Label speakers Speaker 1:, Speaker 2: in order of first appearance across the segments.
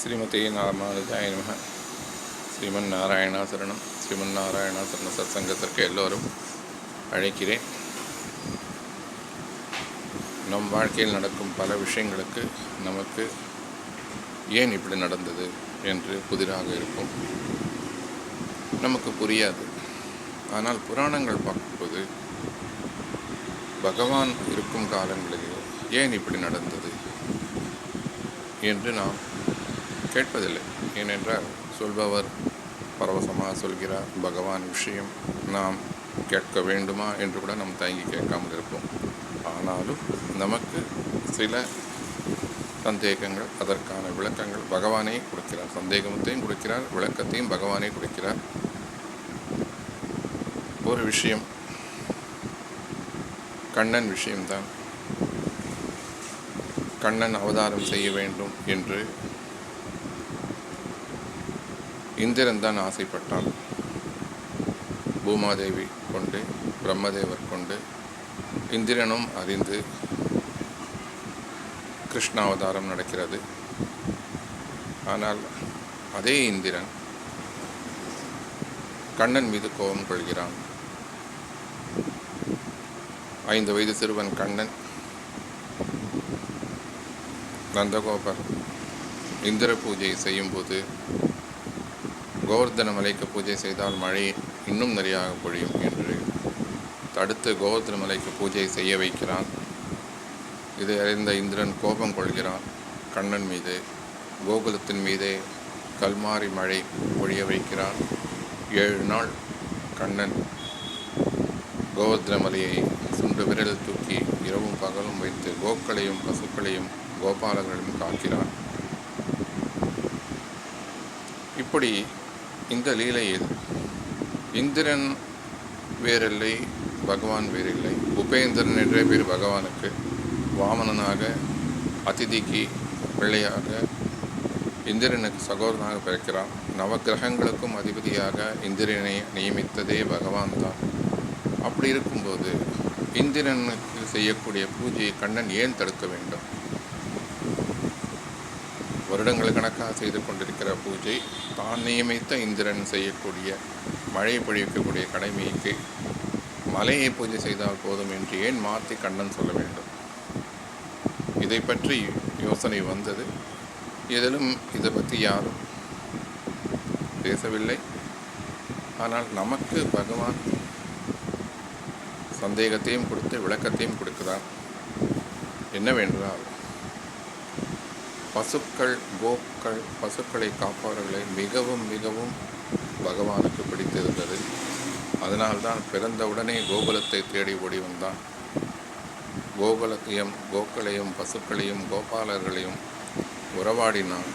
Speaker 1: ஸ்ரீமதி நாராயணாய ஸ்ரீமன் நாராயணாசரணம் ஸ்ரீமன் நாராயணா சரண சத்சங்கத்திற்கு எல்லோரும் அழைக்கிறேன். நம் வாழ்க்கையில் நடக்கும் பல விஷயங்களுக்கு நமக்கு ஏன் இப்படி நடந்தது என்று புதிராக இருக்கும் நமக்கு புரியாது. ஆனால் புராணங்கள் பார்க்கும்போது பகவான் இருக்கும் காலங்களில் ஏன் இப்படி நடந்தது என்று நாம் கேட்பதில்லை. ஏனென்றால் சொல்பவர் பரவசமாக சொல்கிறார் பகவான் விஷயம் நாம் கேட்க வேண்டுமா என்று கூட நாம் தயங்கி கேட்காமல் இருப்போம். ஆனாலும் நமக்கு சில சந்தேகங்கள் அதற்கான விளக்கங்கள் பகவானே கொடுக்கிறார். சந்தேகத்தையும் கொடுக்கிறார் விளக்கத்தையும் பகவானே கொடுக்கிறார். ஒரு விஷயம் கண்ணன் விஷயம்தான். கண்ணன் அவதாரம் செய்ய வேண்டும் என்று இந்திரன் தான் ஆசைப்பட்டான். பூமாதேவி கொண்டு பிரம்மதேவர் கொண்டு இந்திரனும் அறிந்து கிருஷ்ணாவதாரம் நடக்கிறது. ஆனால் அதே இந்திரன் கண்ணன் மீது கோபம் கொள்கிறான். ஐந்து வயது சிறுவன் கண்ணன் நந்தகோபர் இந்திர பூஜை செய்யும்போது கோவர்தன மலைக்கு பூஜை செய்தால் மழை இன்னும் நிறையாக பொழியும் என்று தடுத்து கோவர்தன மலைக்கு பூஜை செய்ய வைக்கிறான். இதை அறிந்த இந்திரன் கோபம் கொள்கிறான். கண்ணன் மீது கோகுலத்தின் மீதே கல்மாரி மழை பொழிய வைக்கிறான். ஏழு நாள் கண்ணன் கோவர்தன மலையை சுண்டு விரல் தூக்கி இரவும் பகலும் வைத்து கோக்களையும் பசுக்களையும் கோபாலர்களையும் காக்கிறான். இப்படி இந்த லீலையில் இந்திரன் வேறில்லை பகவான் வேறில்லை. உபேந்திரன் என்ற பேர் பகவானுக்கு வாமனனாக அதிதிக்கு பிள்ளையாக இந்திரனுக்கு சகோதரனாக பிறக்கிறான். நவகிரகங்களுக்கும் அதிபதியாக இந்திரனை நியமித்ததே பகவான் தான். அப்படி இருக்கும்போது இந்திரனுக்கு செய்யக்கூடிய பூஜையை கண்ணன் ஏன் தடுக்க வேண்டும்? வருடங்கள் கணக்காக செய்து கொண்டிருக்கிற பூஜை தான் நியமித்த இந்திரன் செய்யக்கூடிய மழை பொழிவிக்கக்கூடிய கடமைக்கு மலையை பூஜை செய்தால் போதும் என்று ஏன் மாற்றி கண்ணன் சொல்ல வேண்டும்? இதை பற்றி யோசனை வந்தது. இதிலும் இதை பற்றி யாரும் பேசவில்லை. ஆனால் நமக்கு பகவான் சந்தேகத்தையும் கொடுத்து விளக்கத்தையும் கொடுக்கிறார். என்னவென்றால் பசுக்கள் கோக்கள் பசுக்களை காப்பவர்களை மிகவும் மிகவும் பகவானுக்கு பிடித்திருந்தது. அதனால்தான் பிறந்தவுடனே கோகுலத்தை தேடி ஓடி வந்தான். கோகுலத்தையும் கோக்களையும் பசுக்களையும் கோபாலர்களையும் உறவாடினான்.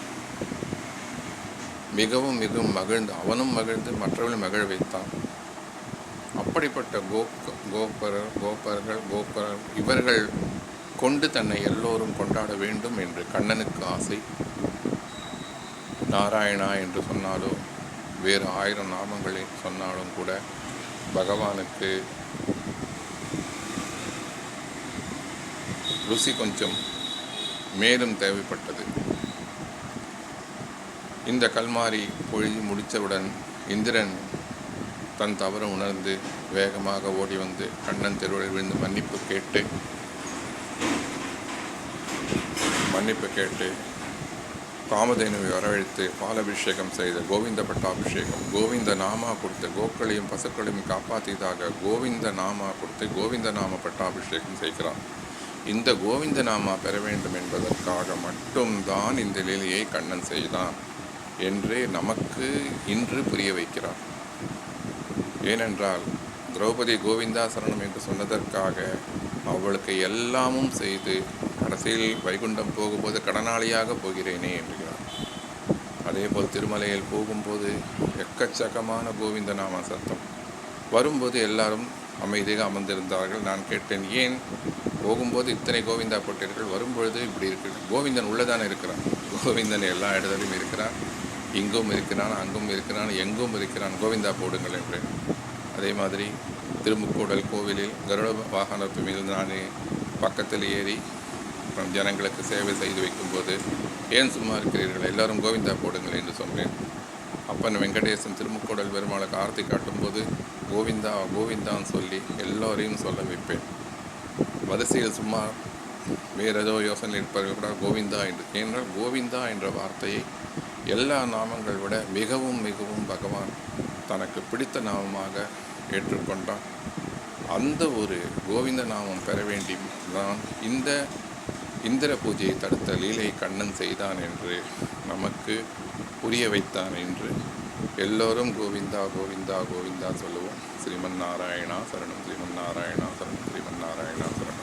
Speaker 1: மிகவும் மிகவும் மகிழ்ந்து அவனும் மகிழ்ந்து மற்றவர்களும் மகிழ வைத்தான். அப்படிப்பட்ட கோக் கோபரர் கோபர்கள் கோபரர் இவர்கள் கொண்டு தன்னை எல்லோரும் கொண்டாட வேண்டும் என்று கண்ணனுக்கு ஆசை. நாராயணா என்று சொன்னாலோ வேறு ஆயிரம் நாமங்களை சொன்னாலும் கூட பகவானுக்கு ருசி கொஞ்சம் மேலும் தேவைப்பட்டது. இந்த கல்மாரி பொழுதி முடித்தவுடன் இந்திரன் தன் தவறு உணர்ந்து வேகமாக ஓடி வந்து கண்ணன் தெருவில் விழுந்து மன்னிப்பு கேட்டு மன்னிப்பு கேட்டு காமதேனுவை வரவழைத்து பாலபிஷேகம் செய்த கோவிந்த பட்டாபிஷேகம் கோவிந்த நாமா கொடுத்து கோக்களையும் பசுக்களையும் காப்பாற்றியதாக கோவிந்த நாமா கொடுத்து கோவிந்த நாம பட்டாபிஷேகம் செய்கிறார். இந்த கோவிந்த நாமா பெற வேண்டும் என்பதற்காக மட்டும்தான் இந்த லீலையை கண்ணன் செய்தான் என்று நமக்கு இன்று புரிய வைக்கிறார். ஏனென்றால் திரௌபதி கோவிந்தா சரணம் என்று சொன்னதற்காக அவளுக்கு எல்லாமும் செய்து கடைசியில் வைகுண்டம் போகும்போது கடனாளியாக போகிறேனே என்கிறார் அதேபோல் திருமலையில் போகும்போது எக்கச்சக்கமான கோவிந்த நாம சத்தம். வரும்போது எல்லாரும் அமைதியாக அமர்ந்திருந்தார்கள். நான் கேட்டேன் ஏன்? போகும்போது இத்தனை கோவிந்தா போட்டீர்கள் வரும்பொழுது இப்படி இருக்கு கோவிந்தன் உள்ளதானே இருக்கிறான். கோவிந்தன் எல்லா இடத்துலையும் இருக்கிறான். இங்கும் இருக்கிறான் அங்கும் இருக்கிறான் எங்கும் இருக்கிறான். கோவிந்தா போடுங்கள் என்று அதே மாதிரி திருமுக்கூடல் கோவிலில் கருட வாகனத்து மீது நான் பக்கத்தில் ஏறி அப்புறம் ஜனங்களுக்கு சேவை செய்து வைக்கும்போது ஏன் சும்மா இருக்கிறீர்கள்? எல்லாரும் கோவிந்தா போடுங்கள் என்று சொன்னேன். அப்பன் வெங்கடேசன் திருமுக்கூடல் பெருமாளுக்கு ஆர்த்தி காட்டும்போது கோவிந்தா கோவிந்தான்னு சொல்லி எல்லோரையும் சொல்ல வைப்பேன். வரிசையில் சும்மா வேறு ஏதோ யோசனை இருப்பவர்கள் கூட கோவிந்தா என்று ஏனென்றால் கோவிந்தா என்ற வார்த்தையை எல்லா நாமங்கள் விட மிகவும் மிகவும் பகவான் தனக்கு பிடித்த நாமமாக ஏற்றுக்கொண்டான். அந்த ஒரு கோவிந்த நாமம் பெற வேண்டி தான் இந்த இந்திர பூஜையை தடுத்த லீலை கண்ணன் செய்தான் என்று நமக்கு புரிய வைத்தான் என்று எல்லோரும் கோவிந்தா கோவிந்தா கோவிந்தா சொல்லுவோம். ஸ்ரீமன் நாராயணா சரணம் ஸ்ரீமன் நாராயணா சரணம் ஸ்ரீமன் நாராயணா சரணம்.